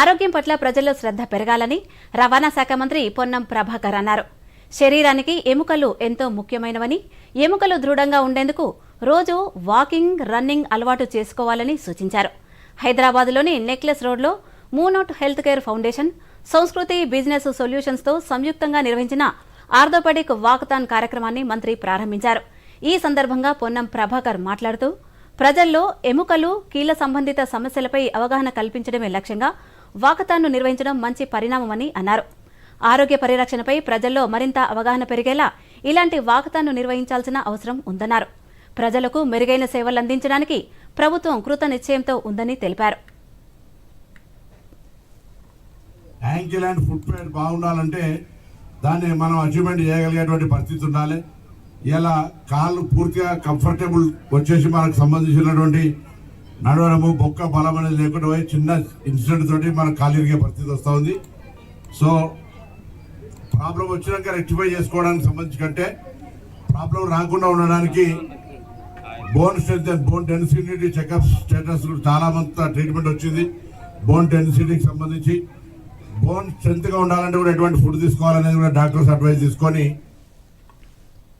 ఆరోగ్యం పట్ల ప్రజల్లో శ్రద్ధ పెరగాలని రవాణా శాఖ మంత్రి పొన్నం ప్రభాకర్ అన్నారు. శరీరానికి ఎముకలు ఎంతో ముఖ్యమైనవని ఎముకలు దృఢంగా ఉండేందుకు రోజు వాకింగ్ రన్నింగ్ అలవాటు చేసుకోవాలని సూచించారు. హైదరాబాద్లోని నెక్లెస్ రోడ్లో మూనోట్ health care foundation Sanskriti business సొల్యూషన్స్తో సంయుక్తంగా నిర్వహించిన ఆర్థోపెడిక్ వాకథాన్ కార్యక్రమాన్ని మంత్రి ప్రారంభించారు. ఈ సందర్భంగా పొన్నం ప్రభాకర్ మాట్లాడుతూ ప్రజల్లో ఎముకలు కీళ్ళ సంబంధిత సమస్యలపై అవగాహన కల్పించడమే లక్ష్యంగా వాకథాన్ను నిర్వహించడం మంచి పరిణామమని అన్నారు. ఆరోగ్య పరిరక్షణపై ప్రజల్లో మరింత అవగాహన పెరిగేలా ఇలాంటి వాకథాన్ను నిర్వహించాల్సిన అవసరం ఉందన్నారు. ప్రజలకు మెరుగైన సేవలు అందించడానికి ప్రభుత్వం కృత నిశ్చయంతో ఉందని తెలిపారు. యాంకిల్ అండ్ ఫుట్ బాగుండాలంటే దాన్ని మనం అచీవ్మెంట్ చేయగలిగేటువంటి పరిస్థితి ఉండాలి. ఇలా కాళ్ళు పూర్తిగా కంఫర్టబుల్ వచ్చేసి మనకు సంబంధించినటువంటి నడవడము బొక్క బలం అనేది లేకుండా పోయి చిన్న ఇన్సిడెంట్ తోటి మనకు కాలు ఇరిగే పరిస్థితి వస్తూ ఉంది. సో ప్రాబ్లం వచ్చినాక రెక్టిఫై చేసుకోవడానికి సంబంధించి కంటే ప్రాబ్లం రాకుండా ఉండడానికి bone strength and bone density checkup status చాలా ట్రీట్మెంట్ వచ్చింది. బోన్ డెన్సిటీకి సంబంధించి బోన్ స్ట్రెంత్గా ఉండాలంటే కూడా ఎటువంటి ఫుడ్ తీసుకోవాలనేది కూడా డాక్టర్స్ అడ్వైస్ తీసుకొని